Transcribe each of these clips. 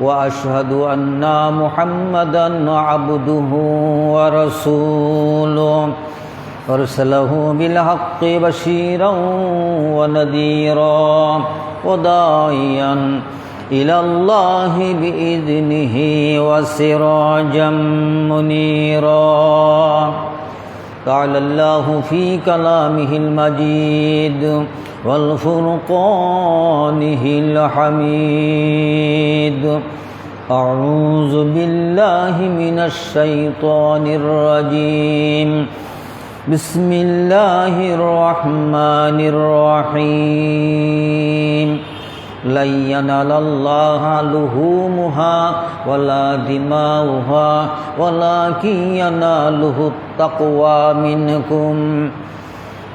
وأشهد أن محمدا عبده ورسوله. أرسله بالحق بشيرا ونذيرا وداعيا إلى الله بإذنه وسراجا منيرا. قال الله في كلامه المجيد. والفرقانه الحميد أعوذ بالله من الشيطان الرجيم بسم الله الرحمن الرحيم لن ينال الله لحومها ولا دماؤها ولكن يناله التقوى منكم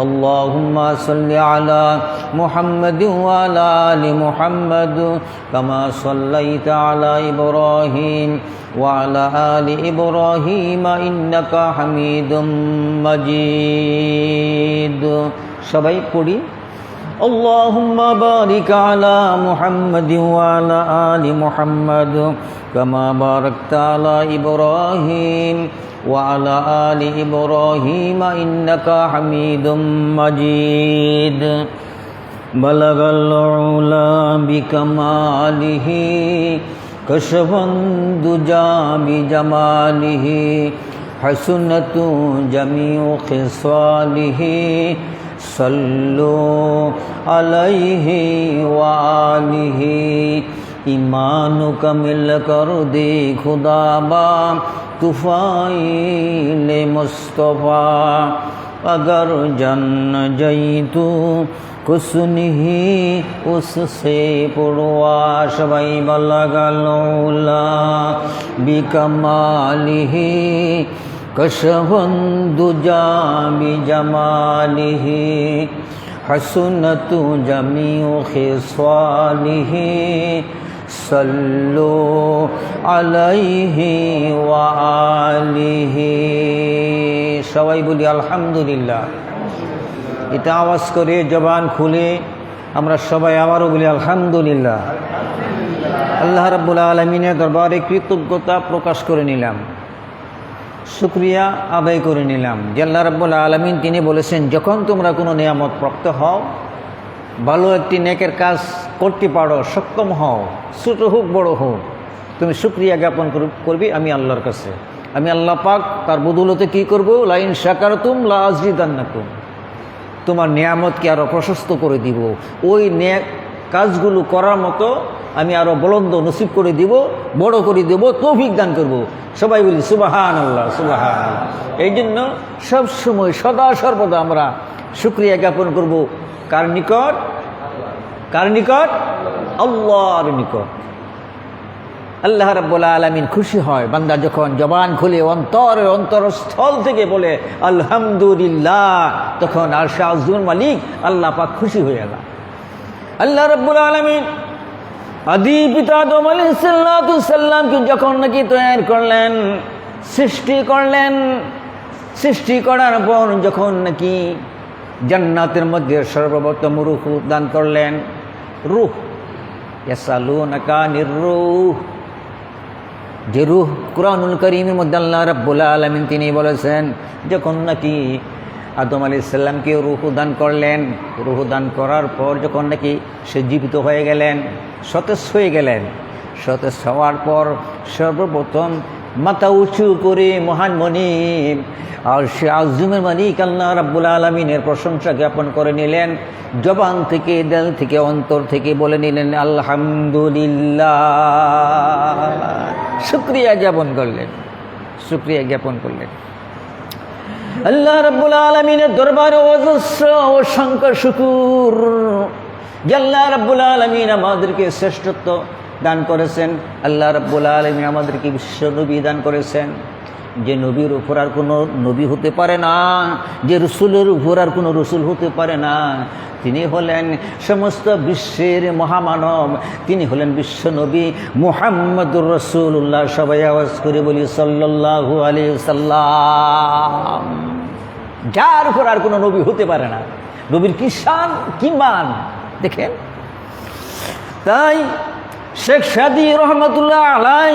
اللهم صل على محمد وعلى آل محمد كما صليت على إبراهيم وعلى آل إبراهيم إنك حميد مجيد সবাই পড়ি اللهم بارك على محمد وعلى آل محمد كما باركت على إبراهيم وعلى آل إبراهيم إنك حميد مجيد بلغ العلا بكماله كشف الدجى بجماله حسنة جميع خصاله সাল্লু আলাইহি ওয়া আলিহি ইমান কমিল কর দে খুদাবা তুফাইল মুস্তফা अगर जन जई तू कुसन ही उससे पुड़वा शबई बलगलोला बिकमाली কশবন্ধু জামি জমালিহি ও খে সোয়ালিহে সল্লো আলাইহি ওয়ালিহি সবাই বলি আলহামদুলিল্লাহ। এটা আওয়াজ করে জবান খুলে আমরা সবাই আবারও বলি আলহামদুলিল্লাহ। আল্লাহ রাবুল আলমিনের দরবারে কৃতজ্ঞতা প্রকাশ করে নিলাম। শুক্রিয়া আদায় করে নিলাম। আল্লাহ রাব্বুল আলমিন তিনি বলেছেন, যখন তোমরা কোনো নিয়ামত প্রাপ্ত হও, ভালো একটি নেকের কাজ করতে পারো, সক্ষম হও, ছোট হোক, বড় হোক, তুমি সুক্রিয়া জ্ঞাপন করবি আমি আল্লাহর কাছে। আমি আল্লাহ পাক তার বদৌলতে কী করব? লাইন সাকারতুম লা আজরিদান্নাকুম তোমার নিয়ামতকে আরও প্রশস্ত করে দিব। ওই নে, কাজগুলো করার মতো আমি আরও বলন্দ নসিব করে দিব, বড় করে দেব, তৌফিক দান করব। সবাই বলি সুবাহান আল্লাহ সুবাহান। এই জন্য সবসময় সদা সর্বদা আমরা সুক্রিয়া জ্ঞাপন করব। কার নিকট? কার নিকট? আল্লাহর নিকট। আল্লাহ রাব্বুল আলমিন খুশি হয়, বান্দা যখন জবান খুলে অন্তর অন্তরস্থল থেকে বলে, আলহামদুলিল্লাহ, তখন আর শাহজুল মালিক আল্লাহ পাক খুশি হয়ে গেল। আল্লাহ রাব্বুল আলমিন আদি পিতা দম সাল্লামকে যখন নাকি তৈরি করলেন, সৃষ্টি করলেন, সৃষ্টি করার পর যখন নাকি জান্নাতের মধ্যে সর্বপ্রথম রুহ দান করলেন, রুহ নিরুহ যে রুহ কুরআনুল করিমের মধ্যে আল্লাহ রাব্বুল আলামিন তিনি বলেছেন, যখন নাকি আদম আলি সাল্লামকে রুহ দান করলেন। রুহ দান করার পর যখন নাকি সে জীবিত হয়ে গেলেন, সতেজ হয়ে গেলেন। সতেজ হওয়ার পর সর্বপ্রথম মাথা উঁচু করে মহান মনিব, আর সে আজমের মালিক আল্লাহ রাব্বুল আলমিনের প্রশংসা জ্ঞাপন করে নিলেন। জবান থেকে, দেল থেকে, অন্তর থেকে বলে নিলেন, আলহামদুলিল্লাহ। শুক্রিয়া জ্ঞাপন করলেন। শুক্রিয়া জ্ঞাপন করলেন। আল্লাহ রাব্বুল আলমিনের দরবারে অজস্র অসংখ্য শুকুর। আল্লাহ রাব্বুল আলমিন আমাদেরকে শ্রেষ্ঠত্ব দান করেছেন, আল্লাহ রাব্বুল আলমিন আমাদেরকে বিশ্ব নবী দান করেছেন। যে নবীর উপর আর কোনো নবী হতে পারে না, যে রসুলের উপর আর কোনো রসুল হতে পারে না তিনি হলেন সমস্ত বিশ্বের মহামানব। তিনি হলেন বিশ্ব নবী মুহাম্মদুর রসুল্লাহ সবাই আওয়াজ করে বলি, সাল্লাল্লাহু আলী সাল্লাম যার উপর আর কোনো নবী হতে পারে না। নবীর কি শান, কি মান? দেখেন। তাই শেখ সাদি রহমতুল্লাহ আলাই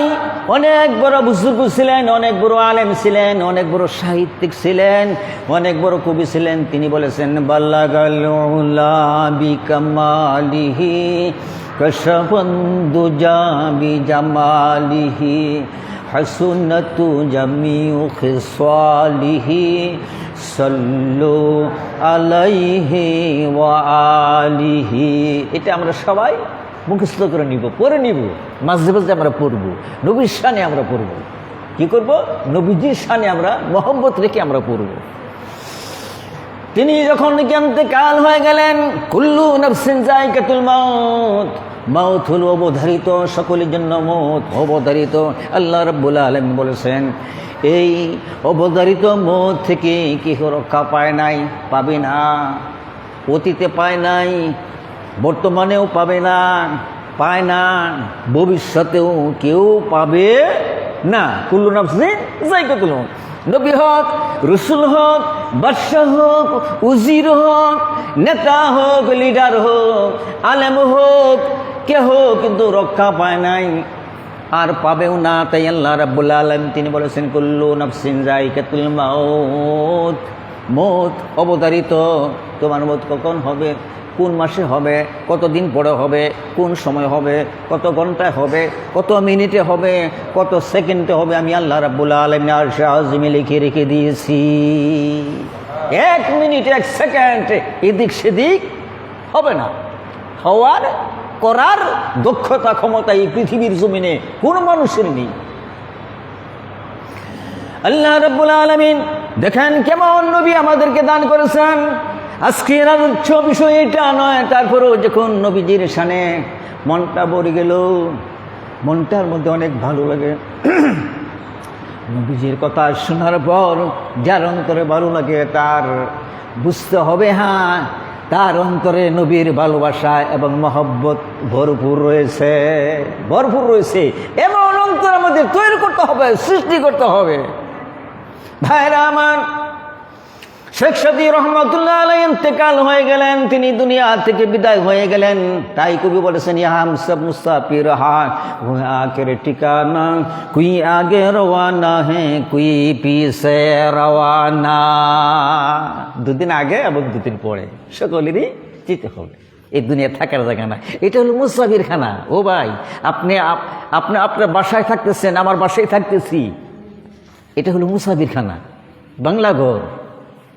অনেক বড় বুজুর্গ ছিলেন, অনেক বড় আলেম ছিলেন, অনেক বড় সাহিত্যিক ছিলেন, অনেক বড় কবি ছিলেন। তিনি বলেছেন বাল্লাগালিহি কশবন্দু জাবি জামালিহি, হাসুনতু জামিউ খিসালিহি সল্লু আলাইহি ওয়া আলিহি। এটা আমরা সবাই মুখস্থ করে নিব পরে নিব। মাঝে মাঝে আমরা পড়ব, নবীর শানে আমরা পড়ব। কি করব? নবীজির শানে আমরা মোহাম্মত রেখে আমরা পড়ব। তিনি যখন জ্ঞানতে কাল হয়ে গেলেন, কুল্লু নফসিন জায়কাতুল মাউত মাউত হল অবধারিত, সকলের জন্য মত, অবধারিত। আল্লাহ রব্বুল আলম বলেছেন, এই অবধারিত মত থেকে কি রক্ষা পায় নাই, পাবে না, অতীতে পায় নাই বর্তমানেও পাবে না, পায় না, ভবিষ্যতেও কেউ পাবে না। কুল্লু নফসি জায়গাতুল মাউত। নবী হক, রসুল হক, বাদশাহ হোক, উজির হোক, নেতা হোক, লিডার হোক, আলেম হোক কে হোক কিন্তু রক্ষা পায় নাই, আর পাবেও না। তাই আল্লাহ রাব্বুল আলম তিনি বলেছেন, কুল্লু নফসিন যাই কেতুল মাউত মত অবতারিত। তোমার মত কখন হবে? কোন মাসে হবে, কত দিন পরে হবে, কোন সময় হবে, কত ঘন্টায় হবে, কত মিনিটে হবে, কত সেকেন্ডে হবে, আমি আল্লাহ রাব্বুল আলম আর শাহজিমে লিখে রেখে দিয়েছি। এক মিনিট, এক সেকেন্ড, এদিক সেদিক হবে না। হওয়ার, করার দক্ষতা, ক্ষমতা এই পৃথিবীর জমিনে কোন মানুষের নেই। আল্লাহ রব্বুল আলমিন দেখেন কেমন নবী আমাদেরকে দান করেছেন। আজকের আলোচ্য বিষয় এটা নয়, তারপরেও যখন নবীজির সানে মনটা ভরে গেল, মনটার মধ্যে অনেক ভালো লাগে। নবীজির কথা শোনার পর যার অন্তরে ভালো লাগে তার বুঝতে হবে হ্যাঁ তার অন্তরে নবীর ভালোবাসা এবং মহব্বত ভরপুর রয়েছে ভরপুর রয়েছে। এমন অন্তরের মধ্যে তৈরি করতে হবে, সৃষ্টি করতে হবে। ভাইরা আমার শেখ সাদি রহমতুল্লাহ আলাই ইন্তেকাল হয়ে গেলেন, তিনি দুনিয়া থেকে বিদায় হয়ে গেলেন। তাই কবি বলেছেন হাম সব মুসাফির আখের ঠিকানা, কুই আগে রওয়ানা হে, কুই পিসে রওয়ানা। দুদিন আগে এবং দুদিন পরে, সকলেরই যেতে হবে। এই দুনিয়া থাকার জায়গা না এটা হলো মুসাফির খানা। ও ভাই, আপনি আপ- আপনি, আপনার বাসায় থাকতেছেন, আমার বাসায় থাকতেছি। এটা হলো মুসাফির খানা। বাংলা ঘর।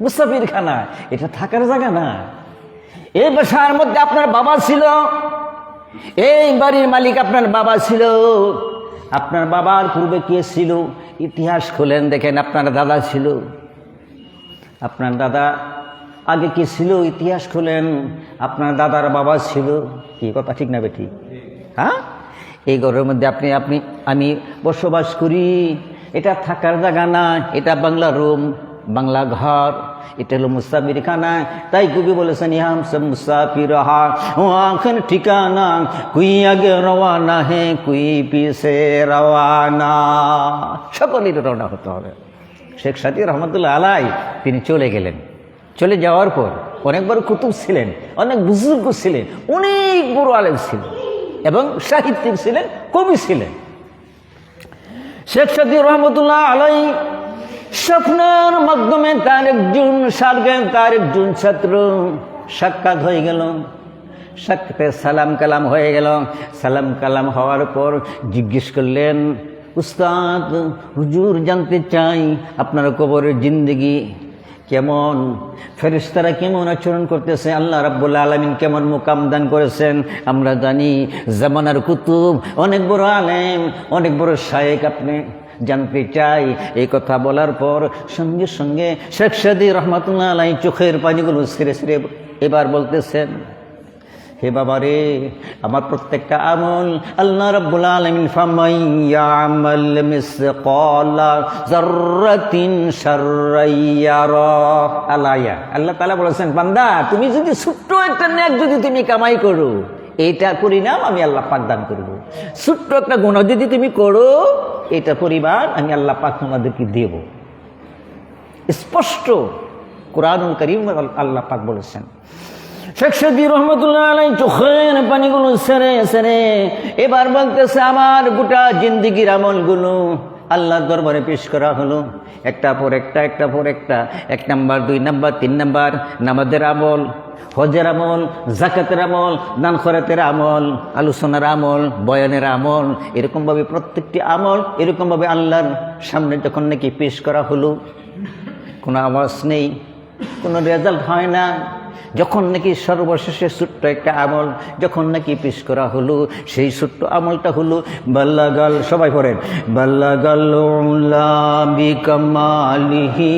মুসাফির খানা এটা থাকার জায়গা না। এই বাসার মধ্যে আপনার বাবা ছিল, এই বাড়ির মালিক আপনার বাবা ছিল। আপনার বাবার পূর্বে কে ছিল? ইতিহাস খোলেন, দেখেন আপনার দাদা ছিল। আপনার দাদা আগে কি ছিল? ইতিহাস খোলেন, আপনার দাদার বাবা ছিল। কি কথা, ঠিক না বেঠিক হ্যাঁ? এই ঘরের মধ্যে আপনি আপনি, আমি বসবাস করি। এটা থাকার জায়গা না, এটা বাংলা রুম। বাংলা ঘর। এটা হলো মুসাফির খানা তাই কবি বলেছেন, ইহাম সব মুসাফির ঠিকানা, কুই আগে রওয়ানা হে, কুই পিছে রওয়ানা। সকলেরই রওনা হতে হবে। শেখ সাদি রহমতুল্লাহ আলাই, তিনি চলে গেলেন। চলে যাওয়ার পর অনেকবার কুতুব ছিলেন, অনেক বুজুর্গ ছিলেন, অনেক বড় আলেম ছিলেন এবং সাহিত্যিক ছিলেন, কবি ছিলেন। শেখ সাদি রহমতুল্লাহ আলাই স্বপ্নের মাধ্যমে তার একজন সার্গেন তার একজন ছাত্র সাক্ষাৎ হয়ে গেল। সাক্ষাতে সালাম কালাম হয়ে গেল। সালাম কালাম হওয়ার পর জিজ্ঞেস করলেন, উস্তাদ, হুজুর জানতে চাই আপনার কবরের জিন্দগি কেমন? ফেরেশতারা কেমন আচরণ করতেছে? আল্লাহ রাব্বুল আলমিন কেমন মোকাম দান করেছেন? আমরা জানি, জামানার কুতুব, অনেক বড় আলেম, অনেক বড় শায়েক আপনি। জানতে চাই, এই কথা বলার পর সঙ্গে সঙ্গে শেখ সাদি রহমতুল্লাহ আলাই চোখের পানিগুলো ছেড়ে ছেড়ে এবার বলতেছেন, হে বাবা রে আমার প্রত্যেকটা আমল আল্লাহ রাব্বুল আলামিন ফামাইয়ামাল মিসকালা যাররাতিন শাররাইয়ারা আলায়া আল্লাহ তাআলা বলেছেন, বান্দা, তুমি যদি ছোট্ট একটা নেক যদি তুমি কামাই করো এইটা পরিণাম আমি আল্লাহ পাক দান করব। ছোট্ট একটা গুণ যদি তুমি করো এটা পরিমাণ আমি আল্লাহ পাক তোমাদেরকে দেব। স্পষ্ট কোরআনুল করিম আল্লাহ পাক বলেছেন, শেখ সদি রহমতুল্লাহ আলাই চোখের পানিগুলো সেরে সেরে। এবার বলতেছে, আমার গোটা জিন্দিগির আমলগুলো আল্লাহর দরবারে পেশ করা হলো। একটা পর একটা একটা পর একটা, এক নাম্বার, দুই নাম্বার, তিন নাম্বার, নামাজের আমল, হজের আমল জাকাতের আমল দান খরাতের আমল, আলোচনার আমল, বয়ানের আমল, এরকমভাবে প্রত্যেকটি আমল এরকমভাবে আল্লাহর সামনে যখন নাকি পেশ করা হলো। কোনো আওয়াজ নেই, কোনো রেজাল্ট হয় না। যখন নাকি সর্বশেষে ছোট্ট একটা আমল যখন নাকি পেশ করা হলো সেই ছোট্ট আমলটা হলো বাল্লাগাল সবাই পড়েন বাল্লাগাল বিকামালিহি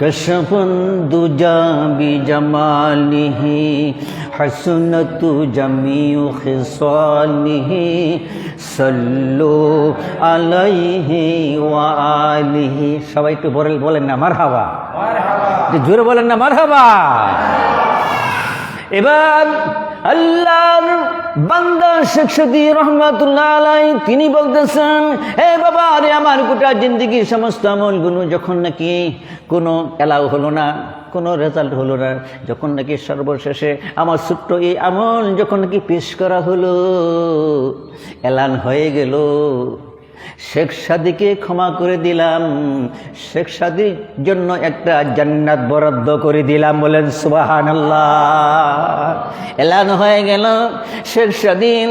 কশফন দুজা বিজামালিহি হাসনাতু জামিউ খিসালিহি সাল্লু আলাইহি ওয়া আলিহি। সবাই একটু বলেন না মারহাবা। যে জোরে বলেন না মারহাবা। এবার আল্লাহর বান্দা শেখ সদি রহমাতুল্লাহ আলাই, তিনি বলতেছেন হে বাবা, আরে আমার গোটা জিন্দগির সমস্ত আমলগুলো যখন নাকি কোনো এলাও হলো না, কোনো রেজাল্ট হলো না, যখন নাকি সর্বশেষে আমার ছোট্ট এই আমল যখন নাকি পেশ করা হলো, এলান হয়ে গেল শেখ সাদিকে ক্ষমা করে দিলাম। শেখ সাদির জন্য একটা জান্নাত বরাদ্দ করে দিলাম বলেন সুবাহান এলান হয়ে গেল শেখ সাদিন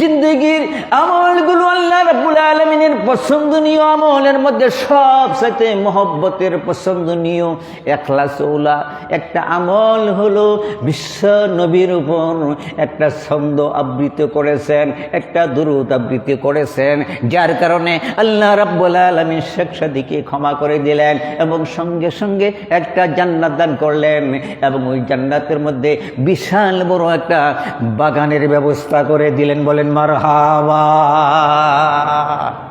জিন্দগির আমলগুলো আল্লাহ রাব্বুল আলমিনের পছন্দনীয় আমলের মধ্যে সব সাথে মহব্বতের পছন্দনীয় একলা চৌলা, একটা আমল হলো বিশ্ব নবীর উপর একটা ছন্দ আবৃত্তি করেছেন, একটা দুরুদ আবৃত্তি করেছেন, যার কারণে আল্লাহ রাব্বুল আলমী শেখ সাদিকে ক্ষমা করে দিলেন এবং সঙ্গে সঙ্গে একটা জান্নাত দান করলেন এবং ওই জান্নাতের মধ্যে বিশাল বড় একটা বাগানের ব্যবস্থা করে দিলেন বলেন মার হাওয়া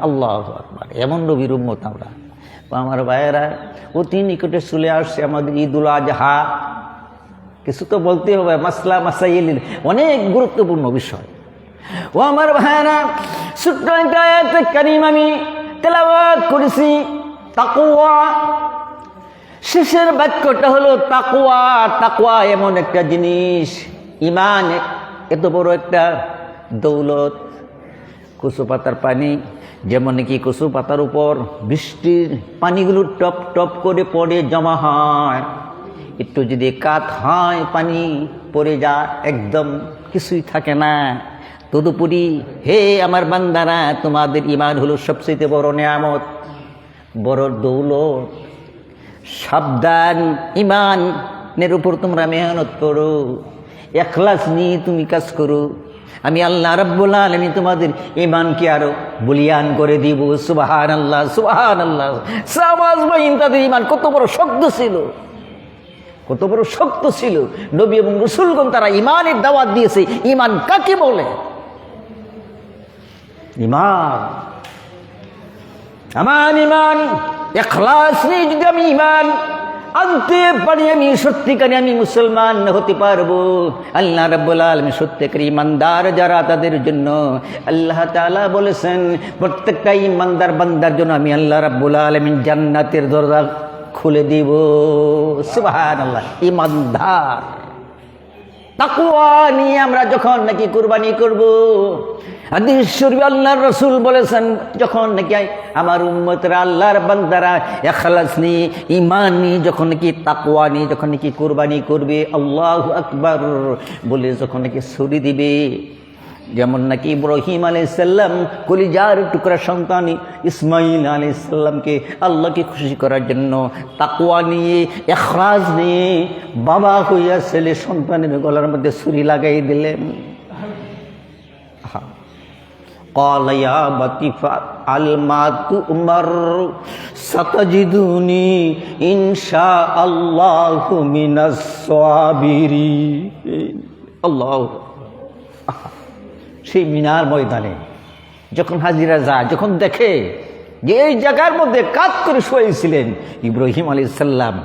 আল্লাহ আকবার। এমন নবীর উম্মত আমরা। আমার ভাইয়েরা, অতি নিকটে চলে আসছে আমাদের ঈদুল আজহা। কিছু তো বলতে হবে, মাসলা মাসাইলিন অনেক গুরুত্বপূর্ণ বিষয়। ও আমার ভাইয়েরা, ছোট্ট আয়াতে আমি তেলাওয়াত করেছি তাকুয়া শেষের বাক্যটা হলো তাকুয়া তাকুয়া এমন একটা জিনিস ইমান এত বড় একটা দৌলত। কচু পাতার পানি, যেমন নাকি কচু পাতার উপর বৃষ্টির পানিগুলো টপ টপ করে পড়ে জমা হয়। একটু যদি কাত হয়, পানি পড়ে যা একদম কিছুই থাকে না। তদুপরি হে আমার বান্দারা, তোমাদের ইমান হলো সবচেয়ে বড় নিয়ামত, বড় দৌলত। সাবধান ইমানের উপর তোমরা মেহনত করো, এখলাস নিয়ে তুমি কাজ করো। আমি আল্লাহ রব্বুল আলমী তোমাদের ইমানকে আরও বলিয়ান করে দিব। সুবাহান আল্লাহ সুবাহান আল্লাহ সামাজ বাহিন তাদের ইমান কত বড় শক্ত ছিল। কত বড় শক্ত ছিল। নবী এবং রসুলগণ তারা ইমানের দাওয়াত দিয়েছে। ইমান কাকে বলে? ইমান। আমার ইমান এখলাস নেই যদি আমি ইমান। আনতে পারি আমি, সত্যিকারে আমি মুসলমান হতে পারব। আল্লাহ রাব্বুল আলামিন সত্যিকার ইমানদার যারা তাদের জন্য আল্লাহ তাআলা বলেছেন, প্রত্যেকটা ইমানদার বান্দার জন্য আমি আল্লাহ রাব্বুল আলামিন জান্নাতের দরজা খুলে দিব। সুবাহ সুবহানাল্লাহ, ইমানদার। তাকুয়া নিয়ে আমরা যখন নাকি কুরবানি করব হাদিসশরী আল্লাহর রসুল বলেছেন, যখন নাকি আমার উম্মতরা, আল্লাহর বান্দারা এখালাস নিয়ে ইমান নিয়ে যখন নাকি তাকুয়া নিয়ে যখন নাকি কুরবানি করবে, আল্লাহ আকবর বলে যখন নাকি ছুরি দিবে। যেমন নাকি ইব্রাহিম আলাইসাল্লাম কলিজার টুকরা সন্তান ইসমাইল আলাইসাল্লামকে আল্লাহকে খুশি করার জন্য তাকুয়া নিয়ে এখরাজ নিয়ে বাবা হইয়া ছেলে সন্তানের গলার মধ্যে ছুরি লাগাই দিলেন আহা। قال يا بطيفة الما تؤمر ستجدني إن شاء الله من الصابرين الله সেই মিনার ময়দানে, যখন হাজিরা যায়, যখন দেখে যে এই জায়গার মধ্যে কাত করে শুয়েছিলেন, ইব্রাহিম আলী সাল্লাম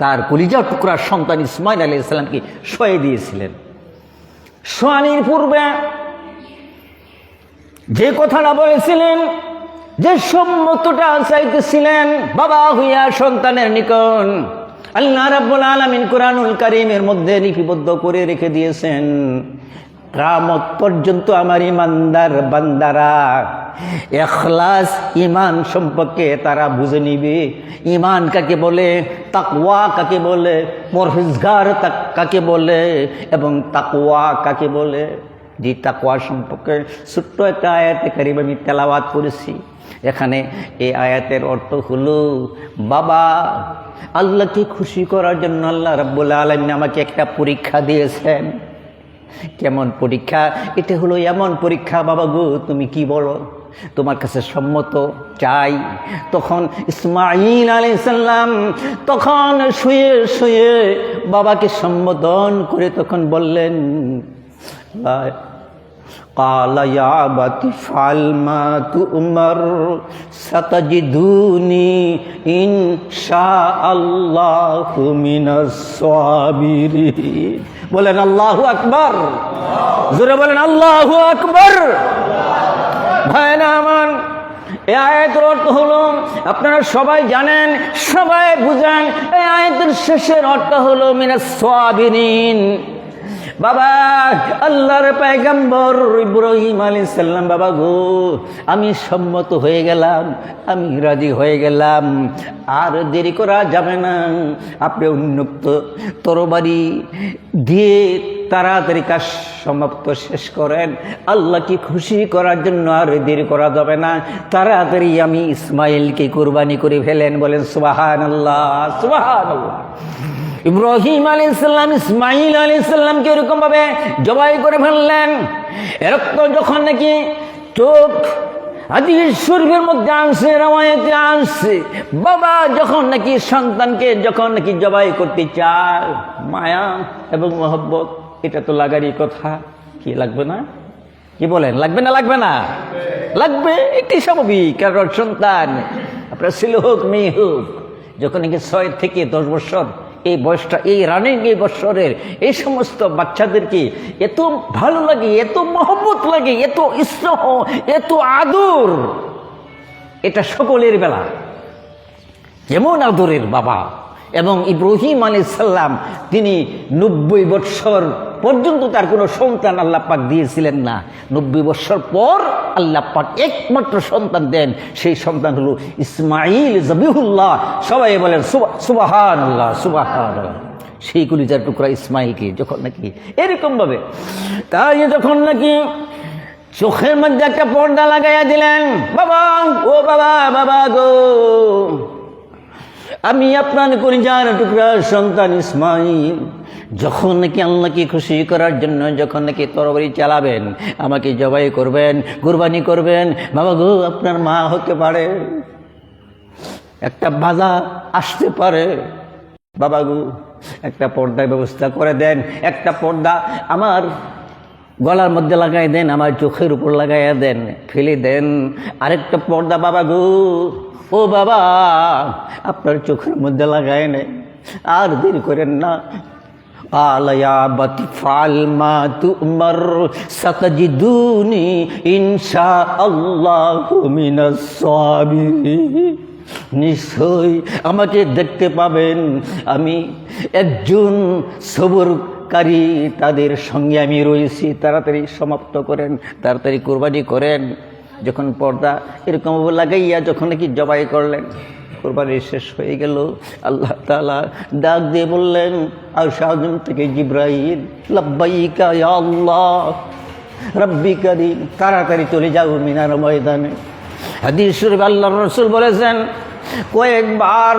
তার কলিজা টুকরার সন্তান ইসমাইল আলী সাল্লামকে শুয়ে দিয়েছিলেন। শোয়ানির পূর্বে যে কথাটা বলেছিলেন, যে সম্মতটা চাইতেছিলেন, বাবা হইয়া সন্তানের নিকন আল্লাহ রাব্বুল আলামিন কোরআনুল কারীমের মধ্যে লিপিবদ্ধ করে রেখে দিয়েছেন। কামত পর্যন্ত আমার ইমানদার বান্দারা, এখলাস, ইমান সম্পর্কে তারা বুঝে নিবে। ইমান কাকে বলে, তাকওয়া কাকে বলে পরহেজগার তাক- কাকে বলে, এবং তাকওয়া কাকে বলে। যে তাকওয়া সম্পর্কে ছোট্ট একটা আয়াতে কারিব আমি তেলাওয়াত করেছি। এখানে এই আয়াতের অর্থ হলো, বাবা, আল্লাহকে খুশি করার জন্য আল্লাহ রাব্বুল আলমিন আমাকে একটা পরীক্ষা দিয়েছেন। কেমন পরীক্ষা? এটা হলো এমন পরীক্ষা, বাবা গো, তুমি কি বলো? তোমার কাছে সম্মত চাই। তখন ইসমাইল আলী সাল্লাম তখন শুয়ে শুয়ে বাবাকে সম্বোধন করে তখন বললেন قال يا أبت افعل ما تؤمر ستجدوني إن شاء الله من الصابرين বলেন আল্লাহ আকবর জোরে বলেন আল্লাহ আকবর ভাই না আমার এই আয়াতের অর্থ হলো আপনারা সবাই জানেন সবাই বুঝেন এই আয়াতের শেষের অর্থ হলো মিনাস সাবিরিন বাবা, আল্লাহর পায়গাম্বর ইব্রাহিম আলী সাল্লাম বাবা গো, আমি সম্মত হয়ে গেলাম, আমি রাজি হয়ে গেলাম। আর দেরি করা যাবে না। আপনি উন্মুক্ত তরবারি দিয়ে তাড়াতাড়ি কাজ সমাপ্ত শেষ করেন। আল্লাহকে খুশি করার জন্য আর দেরি করা যাবে না। তাড়াতাড়ি আমি ইসমাইলকে কোরবানি করে ফেলেন বলেন সুবাহান আল্লাহ সুবাহান আল্লাহ ইব্রাহিম আলী ইসলাম ইসমাইল আলী ইসলামকে এরকম ভাবে জবাই করে ফেললেন। এরকম যখন নাকি চোখ হাদিস শরীফের মধ্যে আনছে রামায়তে আনছে বাবা যখন নাকি সন্তানকে যখন নাকি জবাই করতে চায়, মায়া এবং মহব্বত, এটা তো লাগারই কথা। কি, লাগবে না? কি বলেন, লাগবে না লাগবে না? লাগবে, এটি স্বাভাবিক, কারণ সন্তান, আপনার ছেলে হোক, মেয়ে হোক, যখন নাকি ছয় থেকে দশ বছর এই বয়সটা, এই রানিং এই বৎসরের এই সমস্ত বাচ্চাদেরকে এত ভালো লাগে, এত মহব্বত লাগে, এত স্নেহ, এত আদর। এটা সকলের বেলা। যেমন আদরের বাবা এবং ইব্রাহিম আলী সাল্লাম তিনি নব্বই বৎসর পর্যন্ত তার কোনো সন্তান আল্লাহ পাক দিয়েছিলেন না। নব্বই বৎসর পর আল্লাহ পাক একমাত্র সন্তান দেন, সেই সন্তান হলো ইসমাইল জবিহুল্লাহ। সবাই বলেন সুবাহান আল্লাহ সুবাহান সেই কলিজার টুকরা ইসমাইলকে যখন নাকি এরকম ভাবে তাই যখন নাকি চোখের মধ্যে একটা পর্দা লাগাইয়া দিলেন, বাবা ও বাবা বাবা গো। আমি আপনার কলিজার টুকরা সন্তান ইসমাইল। যখন নাকি আল্লাহকে খুশি করার জন্য যখন নাকি তরবারি চালাবেন, আমাকে জবাই করবেন, কুরবানি করবেন, বাবা গো, আপনার মা হতে পারে, একটা বাধা আসতে পারে। বাবা গো, একটা পর্দার ব্যবস্থা করে দেন, একটা পর্দা আমার গলার মধ্যে লাগাই দেন, আমার চোখের উপর লাগাইয়া দেন, ফেলে দেন। আরেকটা পর্দা, বাবা গো ও বাবা, আপনার চোখের মধ্যে লাগায় নেন আর দেরি করেন না। আলয়া বাতি ফাল মা তুমর সতজিদুনি ইনশা আল্লাহ মিনাস নিশ্চয়ই আমাকে দেখতে পাবেন। আমি একজন সবরকারী, তাদের সঙ্গে আমি রয়েছি। তাড়াতাড়ি সমাপ্ত করেন, তাড়াতাড়ি কোরবানি করেন। যখন পর্দা এরকম লাগাইয়া যখন নাকি জবাই করলেন, কোরবানি শেষ হয়ে গেল। আল্লাহ তালা ডাক দিয়ে বললেন আর শাহজম থেকে জিব্রাহিল লাব্বাইকা আল্লাহ রব্বি করিম তাড়াতাড়ি চলে যাও মিনার ময়দানে। হাদিস শরীফ আল্লাহ রসুল বলেছেন, কয়েকবার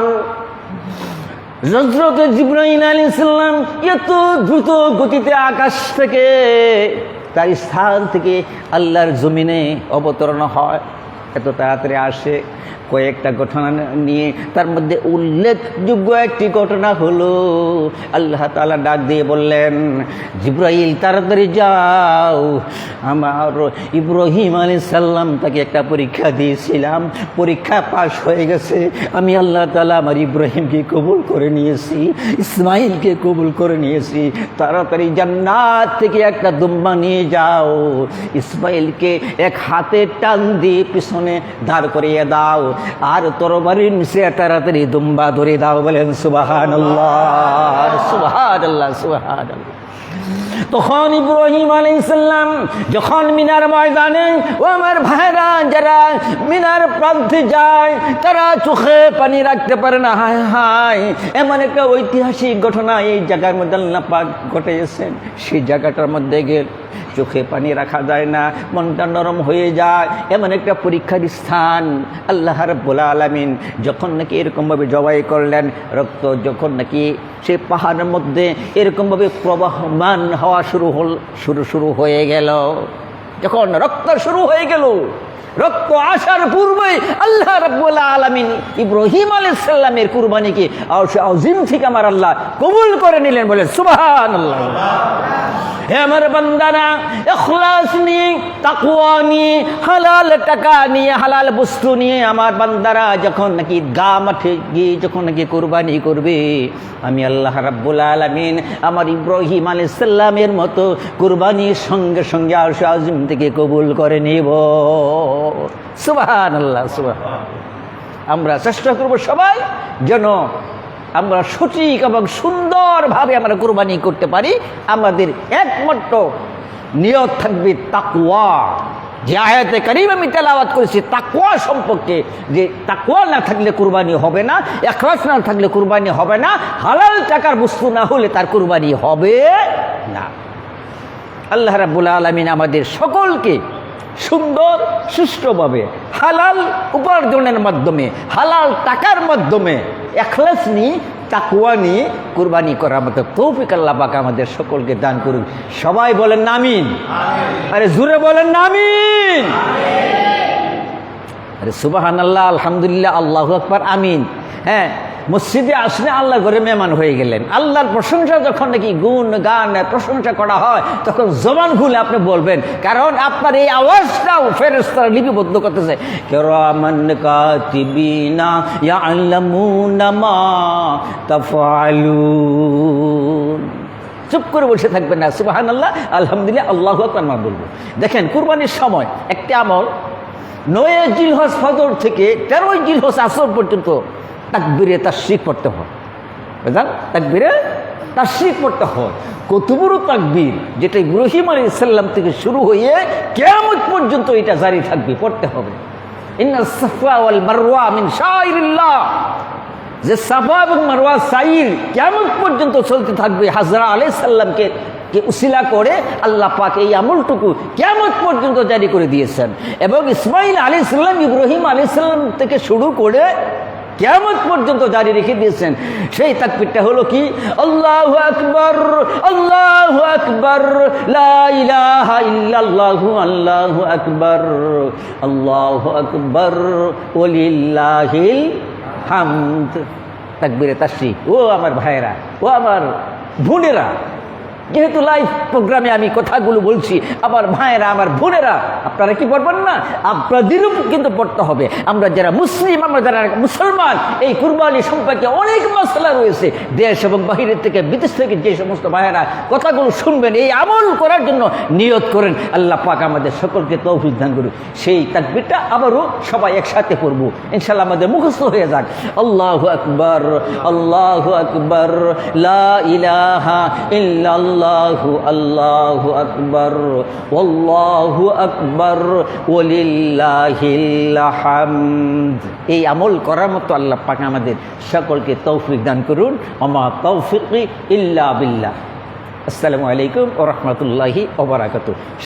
হজরত জিব্রাহিম আলী ইসলাম এত দ্রুত গতিতে আকাশ থেকে তার স্থান থেকে আল্লাহর জমিনে অবতরণ হয়। এত তাড়াতাড়ি আসে। কয়েকটা ঘটনা নিয়ে তার মধ্যে উল্লেখযোগ্য একটি ঘটনা হলো, আল্লাহ তালা ডাক দিয়ে বললেন, জিব্রাইল, তাড়াতাড়ি যাও। আমার ইব্রাহিম আলী সাল্লাম তাকে একটা পরীক্ষা দিয়েছিলাম। পরীক্ষা পাশ হয়ে গেছে। আমি আল্লাহ তালা আমার ইব্রাহিমকে কবুল করে নিয়েছি ইসমাইলকে কবুল করে নিয়েছি। তাড়াতাড়ি জান্নাত থেকে একটা দুম্বা নিয়ে যাও। ইসমাইলকে এক হাতে টান দিয়ে পিছনে দাঁড় করিয়ে দাও। আর তরবারির নিচে তাড়াতাড়ি দুম্বা ধরে দাও বলেন সুবাহান তখন ইব্রাহিম আলাইসাল্লাম যখন মিনার ময়দানে, ও আমার ভাইরা, যারা মিনার প্রান্তে যায়, তারা চোখে পানি রাখতে পারে না। হায় হায়, এমন একটা ঐতিহাসিক ঘটনা এই জায়গার মধ্যে পাক ঘটেছেন সেই জায়গাটার মধ্যে গেল চোখে পানি রাখা যায় না, মনটা নরম হয়ে যায়। এমন একটা পরীক্ষার স্থান আল্লাহর বোলা আলামিন যখন নাকি এরকমভাবে জবাই করলেন, রক্ত যখন নাকি সে পাহাড়ের মধ্যে এরকমভাবে প্রবাহমান হওয়া শুরু হল, শুরু শুরু হয়ে গেল। যখন রক্ত শুরু হয়ে গেল রক্ত আসার পূর্বে আল্লাহ রাব্বুল আলামিন ইব্রাহিম আলাইহিস সালামের কুরবানিকে আজিম থেকে আমার আল্লাহ কবুল করে নিলেন বলে সুবহানাল্লাহ। হে আমার বান্দারা এখলাস নিয়ে তাকুয়া নিয়ে, হালাল টাকা নিয়ে, হালাল বস্তু নিয়ে আমার বান্দারা যখন নাকি গা মাঠে গিয়ে যখন নাকি কোরবানি করবে, আমি আল্লাহ রাব্বুল আলামিন আমার ইব্রাহিম আলাইহিস সালামের মতো কোরবানির সঙ্গে সঙ্গে আরশ আজিম থেকে কবুল করে নেব। সুবহান। আমরা চেষ্টা করব সবাই যেন আমরা সঠিক এবং সুন্দরভাবে আমরা কোরবানি করতে পারি। আমাদের একমাত্র নিয়ত থাকবে তাকুয়া যে আয়াতে করিম আমি তেলাওয়াত করেছি তাকুয়া সম্পর্কে যে তাকুয়া না থাকলে কুরবানি হবে না একরাস না থাকলে কুরবানি হবে না, হালাল টাকার বস্তু না হলে তার কুরবানি হবে না। আল্লাহ রাবুল আলমিন আমাদের সকলকে সুন্দর সুষ্ঠুভাবে হালাল উপার্জনের মাধ্যমে হালাল টাকার মাধ্যমে এখলাস নিয়ে তাকুয়া নিয়ে কুরবানি করার মতো তৌফিক আল্লাহ পাক আমাদের সকলকে দান করুন। সবাই বলেন নামিন আরে জুড়ে বলেন নামিন আরে সুবাহান আল্লাহ আলহামদুলিল্লাহ আল্লাহ আকবর আমিন। হ্যাঁ মসজিদে আসলে আল্লাহ ঘরে মেহমান হয়ে গেলেন। আল্লাহর প্রশংসা যখন নাকি গুণ, গান, প্রশংসা করা হয়, তখন জবান খুলে আপনি বলবেন, কারণ আপনার এই আওয়াজটাও ফেরেস্তারা লিপিবদ্ধ করতেছে। চুপ করে বসে থাকবেন না সুবাহান আল্লাহ আলহামদুলিল্লাহ, আল্লাহ আকবার বলব। দেখেন, কুরবানির সময় একটি আমল, নয় জিলহস ফজর থেকে তেরোই জিলহস আসর পর্যন্ত তাকবিরে তার শিখ পড়তে হয়। বুঝলেন তাকবিরে তার শিখ পড়তে হয়। কত বড় তাকবির, যেটা ইব্রাহিম আলী ইসাল্লাম থেকে শুরু হয়ে কেমন পর্যন্ত এটা জারি থাকবে, পড়তে হবে। যে সাফা এবং মারওয়া সাইর কেমন পর্যন্ত চলতে থাকবে, হাজরা আলাই সাল্লামকে কে উসিলা করে আল্লাহ পাক এই আমলটুকু কেমন পর্যন্ত জারি করে দিয়েছেন। এবং ইসমাইল আলী সাল্লাম ইব্রাহিম আলী সাল্লাম থেকে শুরু করে কেমন পর্যন্ত জারি রেখে দিয়েছেন। সেই তাকবিরটা হলো কি? আল্লাহ আকবর আল্লাহ আকবর ইল্লাল্লাহু, আল্লাহ আকবর আল্লাহ আকবর ওলিল্লাহিল হামদ। তাকবিরে তাসি ও আমার ভাইরা ও আমার বোনেরা যেহেতু লাইভ প্রোগ্রামে আমি কথাগুলো বলছি, আমার ভাইয়েরা আমার বোনেরা, আপনারা কি পড়বেন না? আপনাদেরও কিন্তু পড়তে হবে। আমরা যারা মুসলিম, আমরা যারা মুসলমান, এই কুরবানি সম্পর্কে অনেক মশলা রয়েছে। দেশ এবং বাহিরের থেকে, বিদেশ থেকে যে সমস্ত ভাইয়েরা কথাগুলো শুনবেন, এই আমল করার জন্য নিয়ত করেন, আল্লাহ পাক আমাদের সকলকে তৌফিক দান করুন সেই তাকবিরটা আবারও সবাই একসাথে পড়ব। ইনশাল্লাহ আমাদের মুখস্থ হয়ে যাক। আল্লাহ আকবর আল্লাহ আকবর, লা ইলাহা ইল্লাল্লাহ। আল্লাহু আল্লাহু আকবর আল্লাহু আকবর ওলিল্লাহিল হামদ। এই আমল করার মতো আল্লাহ পাক আমাদের সকলকে তৌফিক দান করুন। আমা তৌফিক ইল্লা বিল্লাহ। আসসালামু আলাইকুম ও রহমতুল্লাহি ওবরাকাতু